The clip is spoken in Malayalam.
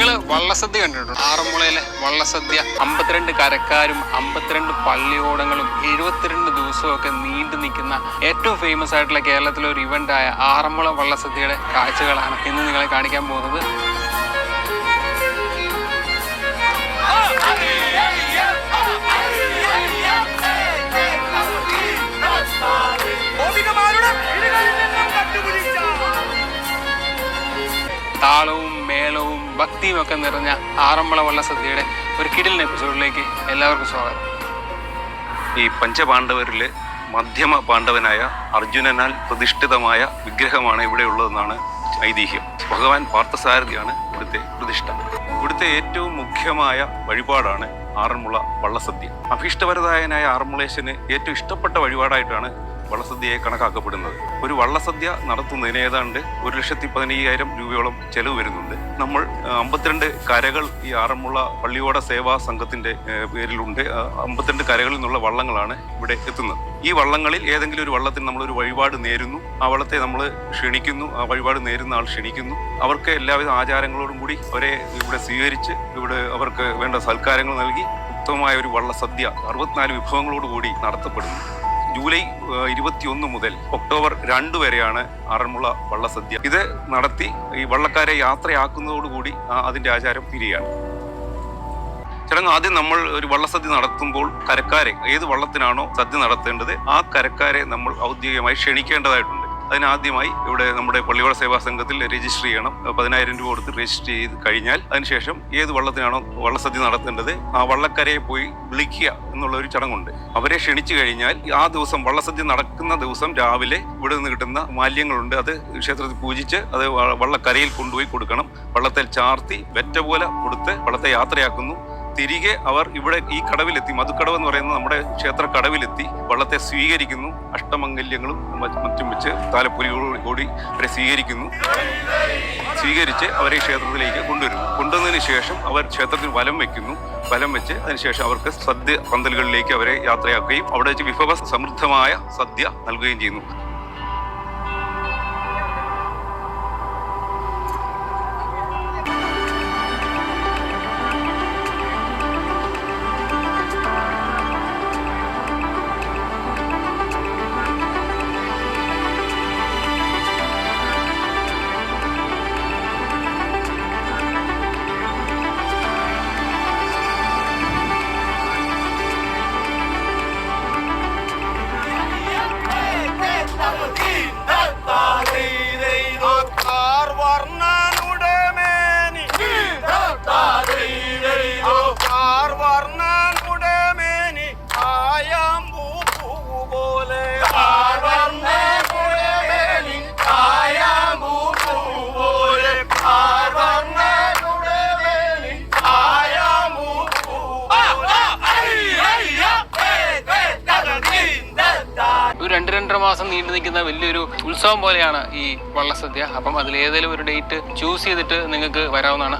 വള്ളസദ്യ കണ്ടിട്ടുണ്ട്? ആറന്മുളയിലെ വള്ളസദ്യ. അമ്പത്തിരണ്ട് കരക്കാരും അമ്പത്തിരണ്ട് പള്ളിയോടങ്ങളും എഴുപത്തിരണ്ട് ദിവസവും ഒക്കെ നീണ്ടു നിൽക്കുന്ന ഏറ്റവും ഫേമസ് ആയിട്ടുള്ള കേരളത്തിലെ ഒരു ഇവന്റ് ആയ ആറന്മുള വള്ളസദ്യയുടെ കാഴ്ചകളാണ് ഇന്ന് നിങ്ങളെ കാണിക്കാൻ പോകുന്നത്. മേളവും ഭക്തിയും ഒക്കെ നിറഞ്ഞ ആറന്മുള വള്ളസദ്യയുടെ ഒരു കിടിലൻ എപ്പിസോഡിലേക്ക് എല്ലാവർക്കും സ്വാഗതം. ഈ പഞ്ചപാണ്ഡവരിലെ മധ്യമ പാണ്ഡവനായ അർജുനനാൽ പ്രതിഷ്ഠിതമായ വിഗ്രഹമാണ് ഇവിടെ ഉള്ളതെന്നാണ് ഐതിഹ്യം. ഭഗവാൻ പാർത്ഥസാരഥിയാണ് ഇവിടുത്തെ പ്രതിഷ്ഠ. ഇവിടുത്തെ ഏറ്റവും മുഖ്യമായ വഴിപാടാണ് ആറന്മുള വള്ളസദ്യ. അഭീഷ്ടവരദായനായ ആറന്മുളേശന് ഏറ്റവും ഇഷ്ടപ്പെട്ട വഴിപാടായിട്ടാണ് വള്ളസദ്യയെ കണക്കാക്കപ്പെടുന്നത്. ഒരു വള്ളസദ്യ നടത്തുന്നതിന് ഏതാണ്ട് ഒരു ലക്ഷത്തി പതിനയ്യായിരം രൂപയോളം ചെലവ് വരുന്നുണ്ട്. നമ്മൾ അമ്പത്തിരണ്ട് കരകൾ ഈ ആറന്മുള പള്ളിയോട സേവാ സംഘത്തിന്റെ പേരിലുണ്ട്. അമ്പത്തിരണ്ട് കരകളിൽ നിന്നുള്ള വള്ളങ്ങളാണ് ഇവിടെ എത്തുന്നത്. ഈ വള്ളങ്ങളിൽ ഏതെങ്കിലും ഒരു വള്ളത്തിൽ നമ്മൾ ഒരു വഴിപാട് നേരുന്നു. ആ വള്ളത്തെ നമ്മൾ ക്ഷണിക്കുന്നു. ആ വഴിപാട് നേരുന്ന ആൾ ക്ഷണിക്കുന്നു. അവർക്ക് എല്ലാവിധ ആചാരങ്ങളോടും കൂടി അവരെ ഇവിടെ സ്വീകരിച്ച് ഇവിടെ അവർക്ക് വേണ്ട സൽക്കാരങ്ങൾ നൽകി ഉത്തമമായ ഒരു വള്ളസദ്യ അറുപത്തിനാല് വിഭവങ്ങളോടുകൂടി നടത്തപ്പെടുന്നു. ജൂലൈ ഇരുപത്തിയൊന്ന് മുതൽ ഒക്ടോബർ രണ്ട് വരെയാണ് ആറന്മുള വള്ളസദ്യ. ഇത് നടത്തി ഈ വള്ളക്കാരെ യാത്രയാക്കുന്നതോടുകൂടി അതിന്റെ ആചാരം തിരിയാണ് ചടങ്ങ് ആദ്യം നമ്മൾ ഒരു വള്ളസദ്യ നടത്തുമ്പോൾ കരക്കാരെ ഏത് വള്ളത്തിനാണോ സദ്യ നടത്തേണ്ടത് ആ കരക്കാരെ നമ്മൾ ഔദ്യോഗികമായി ക്ഷണിക്കേണ്ടതായിട്ടുണ്ട്. അതിനാദ്യമായി ഇവിടെ നമ്മുടെ പള്ളിയോട സേവാ സംഘത്തിൽ രജിസ്റ്റർ ചെയ്യണം. പതിനായിരം രൂപ കൊടുത്ത് രജിസ്റ്റർ ചെയ്ത് കഴിഞ്ഞാൽ അതിനുശേഷം ഏത് വള്ളത്തിനാണോ വള്ളസദ്യ നടത്തേണ്ടത് ആ വള്ളക്കരയെ പോയി വിളിക്കുക എന്നുള്ള ഒരു ചടങ്ങുണ്ട്. അവരെ ക്ഷണിച്ചു കഴിഞ്ഞാൽ ആ ദിവസം വള്ളസദ്യ നടക്കുന്ന ദിവസം രാവിലെ ഇവിടെ നിന്ന് കിട്ടുന്ന മാലിന്യങ്ങളുണ്ട്. അത് ക്ഷേത്രത്തിൽ പൂജിച്ച് അത് വള്ളക്കരയിൽ കൊണ്ടുപോയി കൊടുക്കണം. വള്ളത്തിൽ ചാർത്തി വെറ്റ പോലെ കൊടുത്ത് വള്ളത്തെ യാത്രയാക്കുന്നു. തിരികെ അവർ ഇവിടെ ഈ കടവിലെത്തി. മധുക്കടവ് എന്ന് പറയുന്ന നമ്മുടെ ക്ഷേത്ര കടവിലെത്തി വള്ളത്തെ സ്വീകരിക്കുന്നു. അഷ്ടമംഗല്യങ്ങളും മറ്റും വെച്ച് താലപ്പൊലികളോട് കൂടി അവരെ സ്വീകരിക്കുന്നു. സ്വീകരിച്ച് അവരെ ക്ഷേത്രത്തിലേക്ക് കൊണ്ടുവരുന്നു. കൊണ്ടുവന്നതിന് ശേഷം അവർ ക്ഷേത്രത്തിൽ വലം വെക്കുന്നു. വലം വെച്ച് അതിനുശേഷം അവർക്ക് സദ്യ പന്തലുകളിലേക്ക് അവരെ യാത്രയാക്കുകയും അവിടെ വെച്ച് വിഭവ സമൃദ്ധമായ സദ്യ നൽകുകയും ചെയ്യുന്നു. രണ്ടര മാസം നീണ്ടു നിൽക്കുന്ന വലിയൊരു ഉത്സവം പോലെയാണ് ഈ വള്ളസദ്യ. അപ്പം അതിൽ ഏതെങ്കിലും ഒരു ഡേറ്റ് ചൂസ് ചെയ്തിട്ട് നിങ്ങൾക്ക് വരാവുന്നതാണ്.